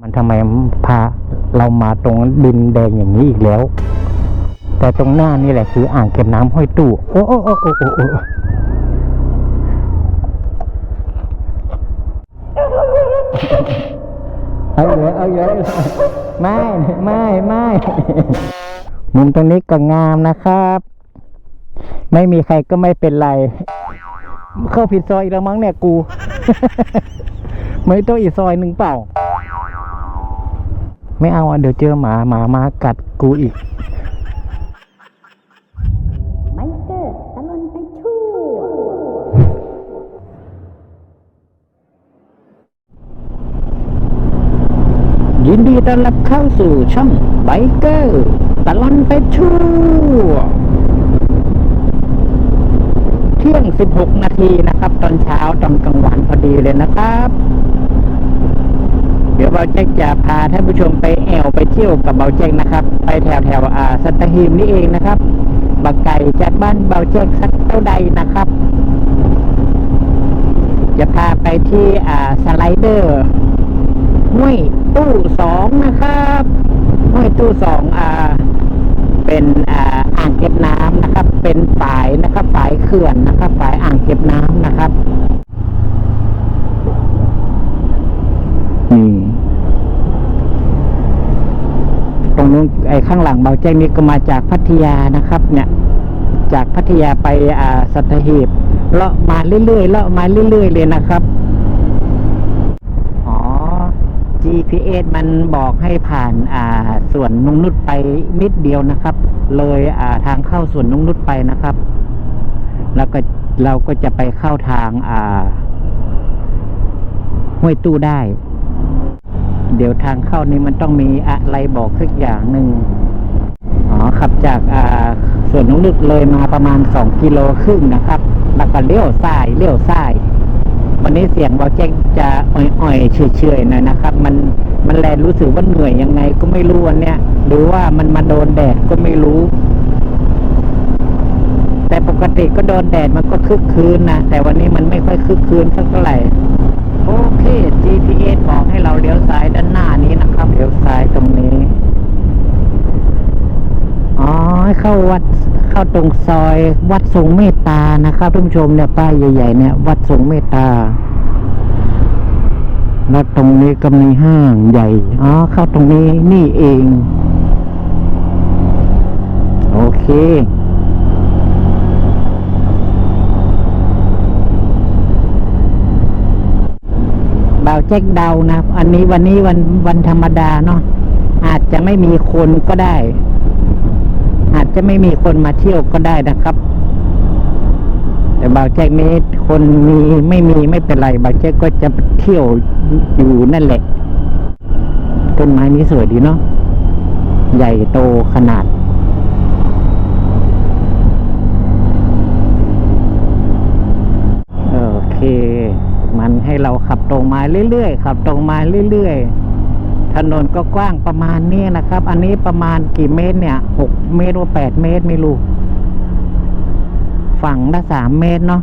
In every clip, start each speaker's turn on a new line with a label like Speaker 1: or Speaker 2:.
Speaker 1: มันทำไมพาเรามาตรงดินแดงอย่างนี้อีกแล้ว แต่ตรงหน้านี่แหละคืออ่างเก็บน้ำห้วยตู้โอ้โอ้โอ้โอ้โอ้โอ้เอาเยอะเอาเยอะไม่ไม่ไม่มุมตรงนี้ก็งามนะครับ ไม่มีใครก็ไม่เป็นไร เข้าผิดซอยอีกแล้วมั้งเนี่ยกู ไม่ต้องอีกซอยหนึ่งเปล่า ไม่เอาอะเดี๋ยวเจอหมาหมามากัดกูอีก
Speaker 2: ไมเกอร์ตะลอนไปทั่
Speaker 1: ยินดีต้อนรับเข้าสู่ช่องไบเกอร์ตลอนไปชั่วเที่ยง 16 นาทีนะครับ ตอนเช้าตอนกลางวันพอดีเลยนะครับ เดี๋ยวเบาแจ็คจะพาท่านผู้ชมไปแอวไปเที่ยวกับเบาแจ็คนะครับ ไปแถวแถวอ่าสัตหีบนี่เองนะครับบักไก่จากบ้านเบาแจ็คสักเท่าใดนะครับ จะพาไปที่อ่าสไลเดอร์ห้วยตู้สองนะครับห้วยตู้สองอ่าเป็นอ่าอ่างเก็บน้ำนะครับ เป็นฝายนะครับฝายเขื่อนนะครับฝายอ่างเก็บน้ำนะครับอืม ตรงนู้นไอ้ข้างหลังเบาแจ้งนี้ก็มาจากพัทยานะครับ เนี่ย จากพัทยาไปอ่าสัตหีบเลาะมาเรื่อยๆเลาะมาเรื่อยๆเลยนะครับ อ๋อ GPS มันบอกให้ผ่านอ่าส่วนนุ่งนุชไปนิดเดียวนะครับ เลยอ่าทางเข้าส่วนนุ่งนุชไปนะครับ แล้วก็เราก็จะไปเข้าทางอ่าห้วยตู้ได้ เดี๋ยวทางเข้านี้มันต้องมีอะไรบอกสักอย่างหนึ่งอ๋อขับจากอ่าส่วนนุ่งนุชเลยมาประมาณสองกิโลครึ่งนะครับ แล้วก็เลี้ยวซ้ายเลี้ยวซ้ายวันนี้เสียงเบาแจ้งจะอ่อยๆเฉยๆหน่อยนะครับ มันมันแลรู้สึกว่าเหนื่อยยังไงก็ไม่รู้วันเนี้ยหรือว่ามันมาโดนแดดก็ไม่รู้ แต่ปกติก็โดนแดดมันก็คึกคืนนะแต่วันนี้มันไม่ค่อยคึกคืนสักเท่าไหร่ โอเค GPS บอกให้เราเลี้ยวซ้ายด้านหน้านี้นะครับเลี้ยวซ้ายตรงนี้ อ๋อเข้าวัดเข้าตรงซอย วัดทรงเมตตานะครับท่านผู้ชมเนี่ยป้ายใหญ่ๆเนี่ยวัดทรงเมตตาแล้วตรงนี้ก็มีห้างใหญ่ อ๋อ เข้าตรงนี้นี่เอง โอเค บ่าวแจ็คเดานะอันนี้วันนี้วันวันธรรมดาเนาะอาจจะไม่มีคนก็ได้ อาจจะไม่มีคนมาเที่ยวก็ได้นะครับ แต่บางแจ็คนี้คนมีไม่มีไม่เป็นไรบางแจ็คก็จะเที่ยวอยู่นั่นแหละต้นไม้นี้สวยดีเนาะใหญ่โตขนาด โอเค มันให้เราขับตรงมาเรื่อยๆขับตรงมาเรื่อยๆถนนก็กว้างประมาณนี้นะครับ อันนี้ประมาณกี่เมตรเนี่ยหกเมตรหรือแปดเมตรไม่รู้ฝั่งละสามเมตรเนาะ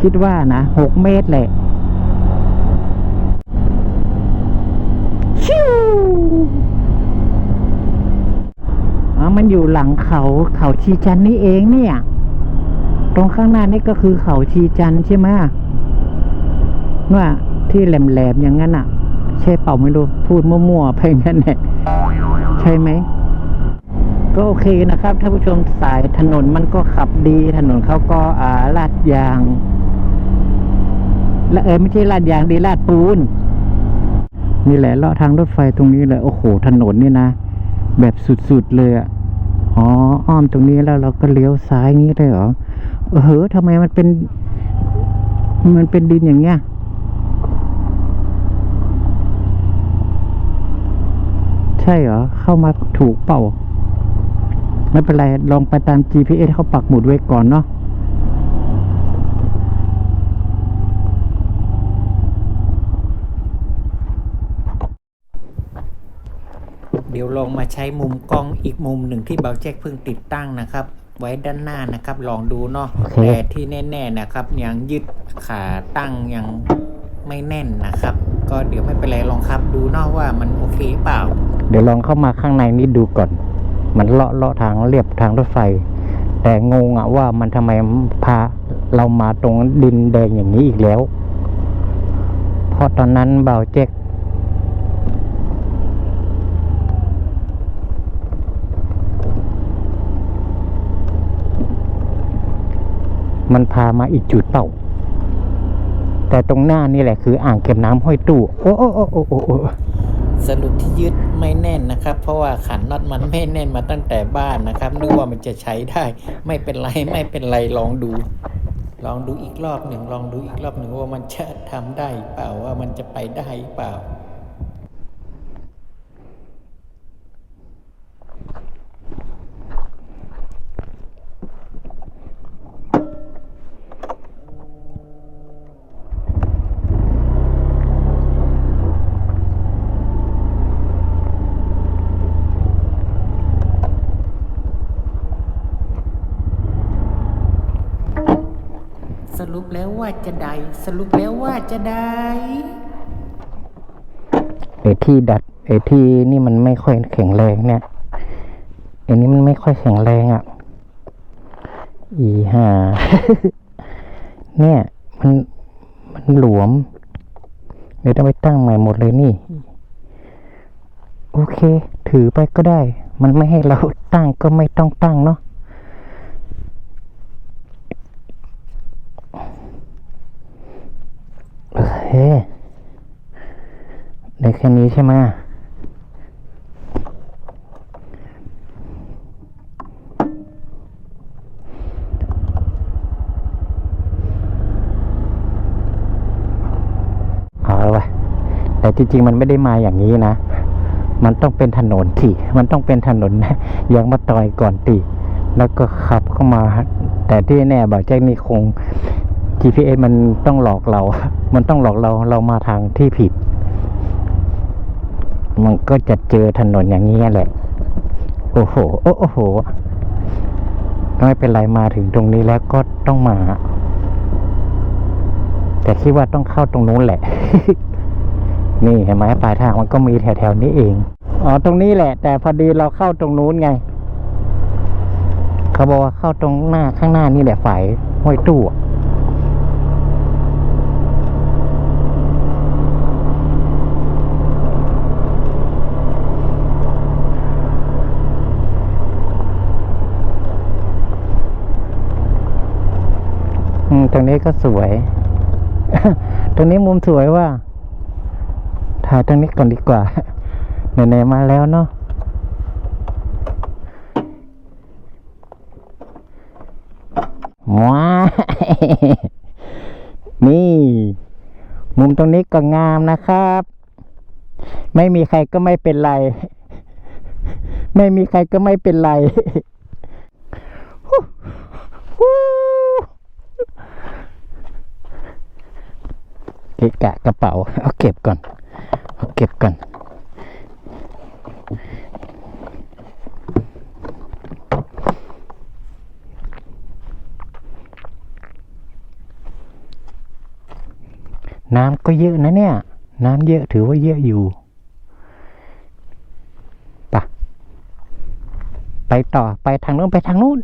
Speaker 1: คิดว่านะหกเมตรแหละชิวอ๋อมันอยู่หลังเขาเขาชีจันนี่เองเนี่ย ตรงข้างหน้านี่ก็คือเขาชีจันใช่ไหม ว่าที่แหลมๆอย่างนั้นอะ ใช่เปล่าไม่รู้ พูดมั่วๆไปงั้นแหละใช่ไหม ก็โอเคนะครับท่านผู้ชมสายถนนมันก็ขับดี ถนนเขาก็อ่าลาดยางและเออไม่ใช่ลาดยางดีลาดปูนนี่แหละเลาะทางรถไฟตรงนี้เลยโอ้โหถนนนี่นะ แบบสุดๆเลยอะอ๋ออ้อมตรงนี้แล้วเราก็เลี้ยวซ้ายงี้เลยเหรอเออทำไมมันเป็น มันเป็นดินอย่างเงี้ย ใช่เหรอ เข้ามาถูกเปล่า ไม่เป็นไร ลองไปตาม GPS เขาปักหมุดไว้ก่อนเนาะเดี๋ยวลองมาใช้มุมกล้องอีกมุมหนึ่งที่เบาแจ็คเพิ่งติดตั้งนะครับ ไว้ด้านหน้านะครับ ลองดูเนาะ
Speaker 3: โอเค
Speaker 1: แต่ที่แน่ ๆนะครับ ยังยึดขาตั้งยังไม่แน่นนะครับ ก็
Speaker 3: ก็เดี๋ยวไม่เป็นไรลองขับดูเนาะว่ามันโอเคเปล่า
Speaker 1: เดี๋ยวลองเข้ามาข้างในนี้ดูก่อน มันเลาะเลาะทางเรียบทางรถไฟ แต่งงอะว่ามันทำไมพาเรามาตรงดินแดงอย่างนี้อีกแล้ว เพราะตอนนั้นเบาเจ๊กมันพามาอีกจุดเปล่า แต่ตรงหน้านี่แหละคืออ่างเก็บน้ำห้อยตู้ โอ้โอ้โอ้โอ้โอ้โอ้
Speaker 3: สรุปที่ยึดไม่แน่นนะครับ เพราะว่าขันน็อตมันไม่แน่นมาตั้งแต่บ้านนะครับนึกว่ามันจะใช้ได้ ไม่เป็นไรไม่เป็นไรลองดู ลองดูอีกรอบหนึ่งลองดูอีกรอบหนึ่งว่ามันจะทำได้เปล่าว่ามันจะไปได้เปล่า รุปแล้วว่าจะได้สรุปแล้วว่าจะได้
Speaker 1: ไอ้ที่ดัดไอ้ที่นี่มันไม่ค่อยแข็งแรงเนี่ยไอ้นี้มันไม่ค่อยแข็งแรงอะ อีห่าเนี่ย มันมันหลวมเดี๋ยวต้องไปตั้งใหม่หมดเลยนี่ โอเค ถือไปก็ได้ มันไม่ให้เราตั้งก็ไม่ต้องตั้งเนาะโอเค ได้แค่นี้ใช่ไหมเอาละวะแต่จริง ๆ มันไม่ได้มาอย่างนี้นะ มันต้องเป็นถนนที่ มันต้องเป็นถนนนะยางมาต่อยก่อนตีแล้วก็ขับเข้ามา แต่ที่แน่บอกแจ้งนี่คง GPS มันต้องหลอกเรา มันต้องหลอกเรา เรามาทางที่ผิด มันก็จะเจอถนนอย่างนี้แหละ โอ้โห โอ้โห ไม่เป็นไรมาถึงตรงนี้แล้วก็ต้องมา แต่คิดว่าต้องเข้าตรงนู้นแหละ นี่เห็นไหมปลายทางมันก็มีแถวๆนี้เอง อ๋อ ตรงนี้แหละ แต่พอดีเราเข้าตรงนู้นไง เขาบอกว่าเข้าตรงหน้าข้างหน้านี่แหละฝ่ายห้วยตู้ ตรงนี้ก็สวย ตรงนี้มุมสวยว่า ถ่ายตรงนี้ก่อนดีกว่าไหนๆมาแล้วเนาะว้านี่ มุมตรงนี้ก็งามนะครับ ไม่มีใครก็ไม่เป็นไร ไม่มีใครก็ไม่เป็นไร เกะกระเป๋า เอาเก็บก่อน เอาเก็บก่อนน้ำก็เยอะนะเนี่ย น้ำเยอะถือว่าเยอะอยู่ปะไปต่อไปทางโน้นไปทางโน้น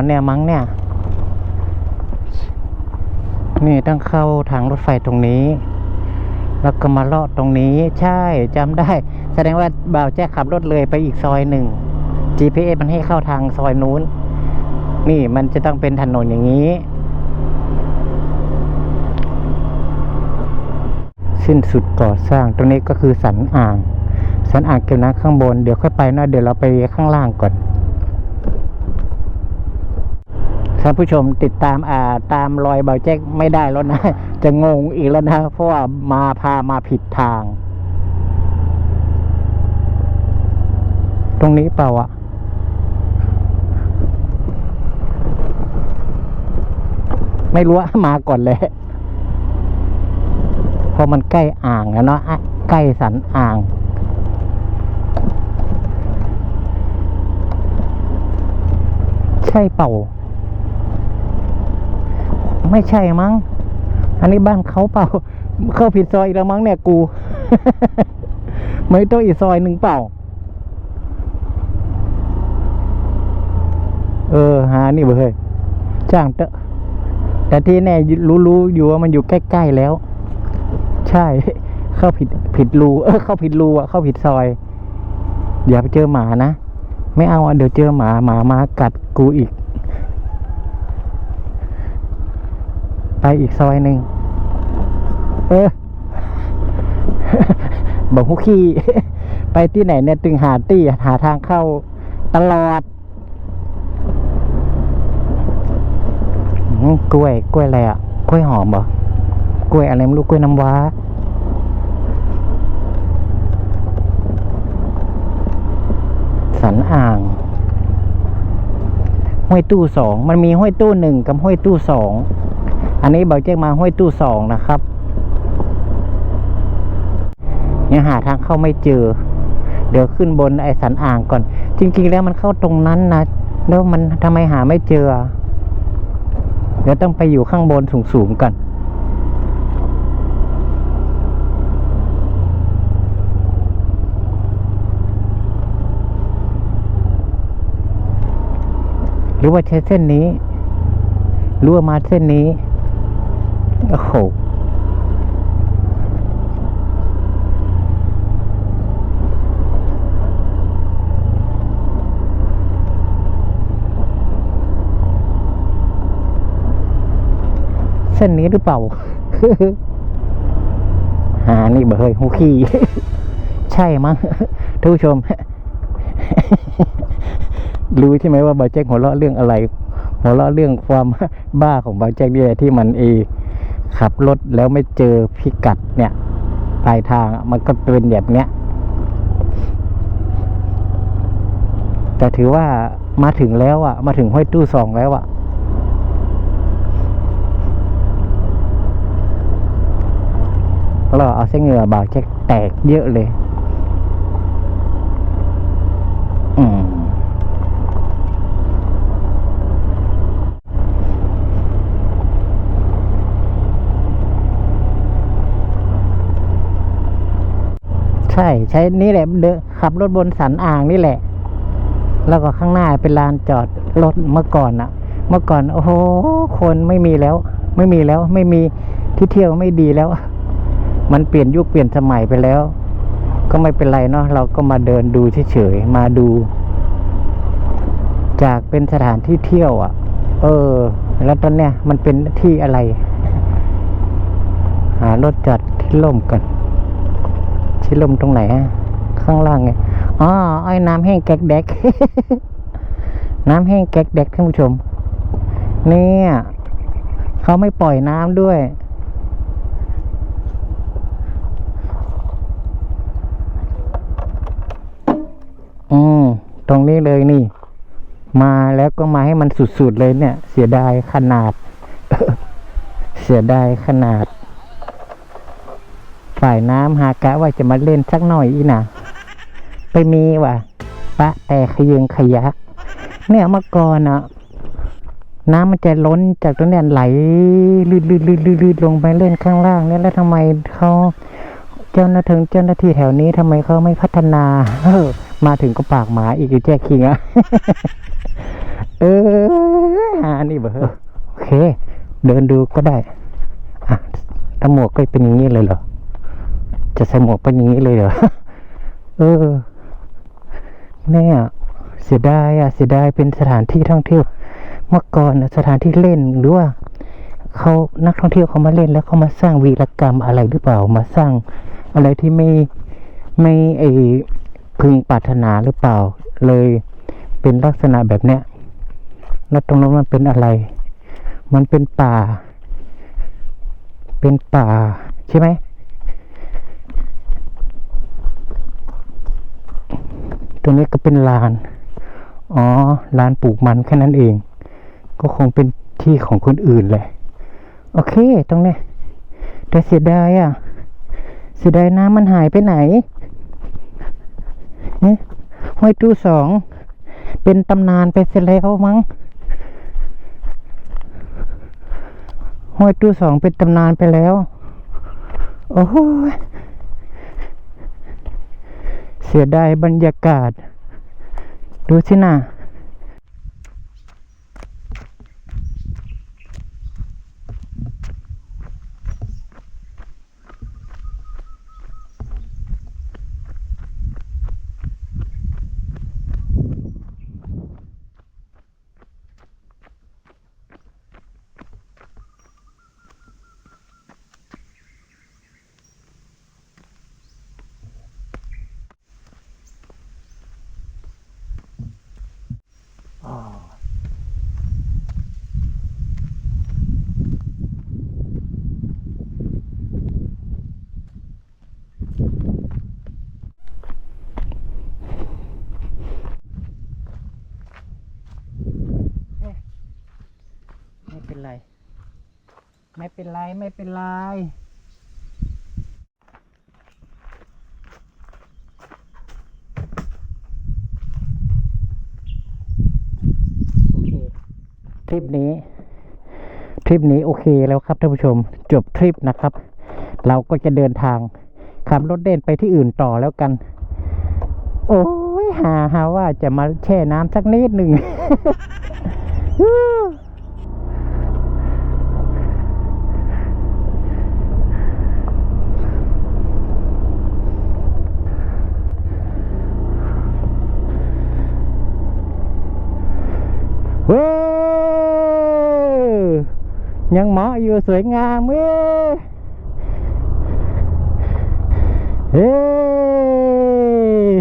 Speaker 1: อ๋อเนี่ยมั้งเนี่ย นี่ต้องเข้าทางรถไฟตรงนี้ แล้วก็มาเลาะตรงนี้ ใช่จำได้ แสดงว่าบ่าวแจ๊คขับรถเลยไปอีกซอยหนึ่ง GPS มันให้เข้าทางซอยนู้น นี่มันจะต้องเป็นถนนอย่างนี้ สิ้นสุดก่อสร้างตรงนี้ก็คือสันอ่าง สันอ่างเก็บน้ำข้างบน เดี๋ยวค่อยไปนะเดี๋ยวเราไปข้างล่างก่อน สานผู้ชมติดตามอ่าตามรอยเบาแจ็คไม่ได้แล้วนะ จะงงอีกแล้วนะ เพราะว่ามาพามาผิดทาง ตรงนี้เปล่าอะไม่รู้ว่ามาก่อนเลยเพราะมันใกล้อ่างแล้วเนาะอะใกล้สันอ่างใช่เปล่า ไม่ใช่มั้ง อันนี้บ้านเขาเปล่า เข้าผิดซอยอีกแล้วมั้งเนี่ยกู ไม่ต้องอีกซอยหนึ่งเปล่า เออ หานี่เบเฮ้ยจ้างเตอะแต่ที่แน่รู้รู้อยู่ว่ามันอยู่ใกล้ๆแล้ว ใช่ เข้าผิดผิดรูเออเข้าผิดรูอะเข้าผิดซอยอย่าไปเจอหมานะ ไม่เอาอะเดี๋ยวเจอหมาหมามากัดกูอีก ไปอีกซอยหนึ่งเออบอกฮุกขี้ไปที่ไหนเนี่ยตึงหาตี้หาทางเข้าตลอดกล้วย กล้วยอะไรอะ กล้วยหอมเหรอกล้วยอะไรไม่รู้กล้วยน้ำว้า สันอ่างห้วยตู้สอง มันมีห้วยตู้หนึ่งกับห้วยตู้สอง อันนี้บอกแจ้งมาห้วยตู้สองนะครับยังหาทางเข้าไม่เจอ เดี๋ยวขึ้นบนไอ้สันอ่างก่อน จริง ๆ แล้วมันเข้าตรงนั้นนะแล้วมันทำไมหาไม่เจอ เดี๋ยวต้องไปอยู่ข้างบนสูงๆก่อนหรือว่าใช้เส้นนี้หรือว่ามาเส้นนี้ โอ้โหเส้นนี้หรือเปล่าหานี่เบอร์เฮยฮูขี้ ใช่มั้งท่านผู้ชม รู้ใช่ไหมว่าบาแจ็คหัวเราะเรื่องอะไร หัวเราะเรื่องความบ้าของบาแจ็คเนี่ยที่มันเอ ขับรถแล้วไม่เจอพิกัดเนี่ยปลายทางมันก็เป็นแบบเนี้ย แต่ถือว่ามาถึงแล้วอะ มาถึงห้วยตู้สองแล้วอะ เราเอาเส้นเหงื่อบาแจ็คแตกเยอะเลย ช่ใช้นี่แหละเดขับรถบนสันอ่างนี่แหละ แล้วก็ข้างหน้าเป็นลานจอดรถเมื่อก่อนอะเมื่อก่อนโอ้โหคนไม่มีแล้ว ไม่มีแล้วไม่มีที่เที่ยวไม่ดีแล้ว มันเปลี่ยนยุคเปลี่ยนสมัยไปแล้ว ก็ไม่เป็นไรเนาะเราก็มาเดินดูเฉยๆมาดู จากเป็นสถานที่เที่ยวอะ่ะ เออ แล้วตอนเนี้ยมันเป็นที่อะไร หารถจอดที่ล่มกัน ที่ลมตรงไหนฮะข้างล่างไงอ๋อไอ้น้ำแห้งแก๊กแดกน้ำแห้งแก๊กแดกท่านผู้ชม เนี่ยเขาไม่ปล่อยน้ำด้วย อืมตรงนี้เลยนี่ มาแล้วก็มาให้มันสุดๆเลยเนี่ย เสียดายขนาด เสียดายขนาด ฝ่ายน้ำหากะว่าจะมาเล่นสักหน่อยอีนะไปมีว่ะปะแต่ขยืงขยะ เนี่ยเมื่อก่อนอะน้ำมันจะล้นจากตรงนี้ไหลลืดลืดลืดลืดลืดลงไปเล่นข้างล่างเนี่ยแล้วทำไมเขาเจ้าหน้าที่เจ้าหน้าที่แถวนี้ทำไมเขาไม่พัฒนาเออมาถึงก็ปากหมาอีกอยู่แจ๊คิงอะเออหานี่เบอร์โอเค เดินดูก็ได้ อะถ้าหมวกก็เป็นอย่างนี้เลยเหรอ จะใส่หมวกเป็นอย่างนี้เลยเหรอ เออ เนี่ยเสียดายอะ เสียดายเป็นสถานที่ท่องเที่ยว เมื่อก่อนน่ะสถานที่เล่นหรือว่าเขานักท่องเที่ยวเขามาเล่นแล้วเขามาสร้างวีรกรรมอะไรหรือเปล่า มาสร้างอะไรที่ไม่ไม่ไอพึงปรารถนาหรือเปล่า เลยเป็นลักษณะแบบเนี้ยแล้วตรงนั้นมันเป็นอะไร มันเป็นป่า เป็นป่าใช่ไหม ตรงนี้ก็เป็นลาน อ๋อ ลานปลูกมันแค่นั้นเอง ก็คงเป็นที่ของคนอื่นแหละ โอเค ตรงนี้ แต่เสียดายอะ เสียดายน้ำมันหายไปไหนเนี่ยห้วยตู้สอง เป็นตำนานไปเสียแล้วมั้งห้วยตู้สองเป็นตำนานไปแล้ว โอ้หย เสียดายบรรยากาศ ดูสินะไม่เป็นไร ไม่เป็นไร ไม่เป็นไร โอเค ทริปนี้ ทริปนี้โอเคแล้วครับท่านผู้ชม จบทริปนะครับ เราก็จะเดินทางขับรถเด่นไปที่อื่นต่อแล้วกัน โอ้ยหาหาว่าจะมาแช่น้ำสักนิดหนึ่ง เว้ย ยังเหมาะอยู่สวยงามเว้ยเฮ้ย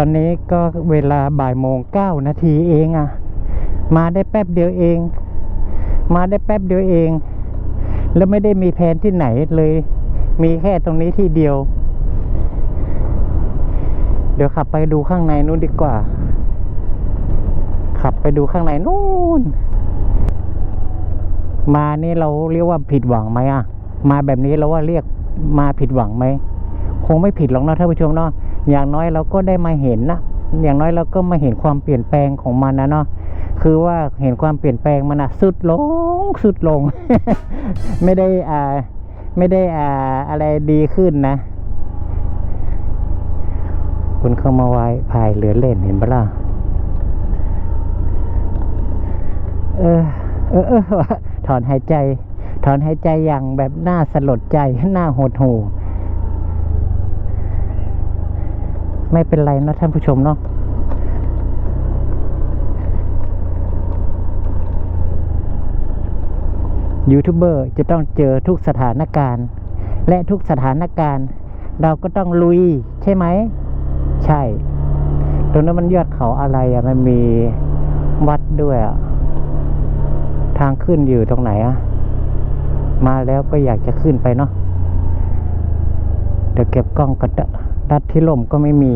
Speaker 1: ตอนนี้ก็เวลาบ่ายโมงเก้านาทีเองอะมาได้แป๊บเดียวเอง มาได้แป๊บเดียวเอง แล้วไม่ได้มีแผนที่ไหนเลย มีแค่ตรงนี้ที่เดียว เดี๋ยวขับไปดูข้างในนู้นดีกว่า ขับไปดูข้างในนู้นมานี่เราเรียกว่าผิดหวังไหมอะ มาแบบนี้เราว่าเรียกมาผิดหวังไหม คงไม่ผิดหรอกนะท่านผู้ชมเนาะอย่างน้อยเราก็ได้มาเห็นนะอย่างน้อยเราก็มาเห็นความเปลี่ยนแปลงของมันนะเนาะ คือว่าเห็นความเปลี่ยนแปลงมันอะสุดลงสุดลง ไม่ได้อ่าไม่ได้อ่าอะไรดีขึ้นนะ คุณเข้ามาไว้พายเรือเล่นเห็นปะล่ะเออเออเออถอนหายใจ ถอนหายใจอย่างแบบน่าสลดใจน่าหดหู่ไม่เป็นไรนะท่านผู้ชมเนาะ ยูทูบเบอร์จะต้องเจอทุกสถานการณ์ และทุกสถานการณ์ เราก็ต้องลุยใช่ไหม ใช่ ตรงนั้นมันยอดเขาอะไรอะมันมีวัดด้วยอะทางขึ้นอยู่ตรงไหนอะมาแล้วก็อยากจะขึ้นไปเนาะเดี๋ยวเก็บกล้องกันเถอะดัดที่ล่มก็ไม่มี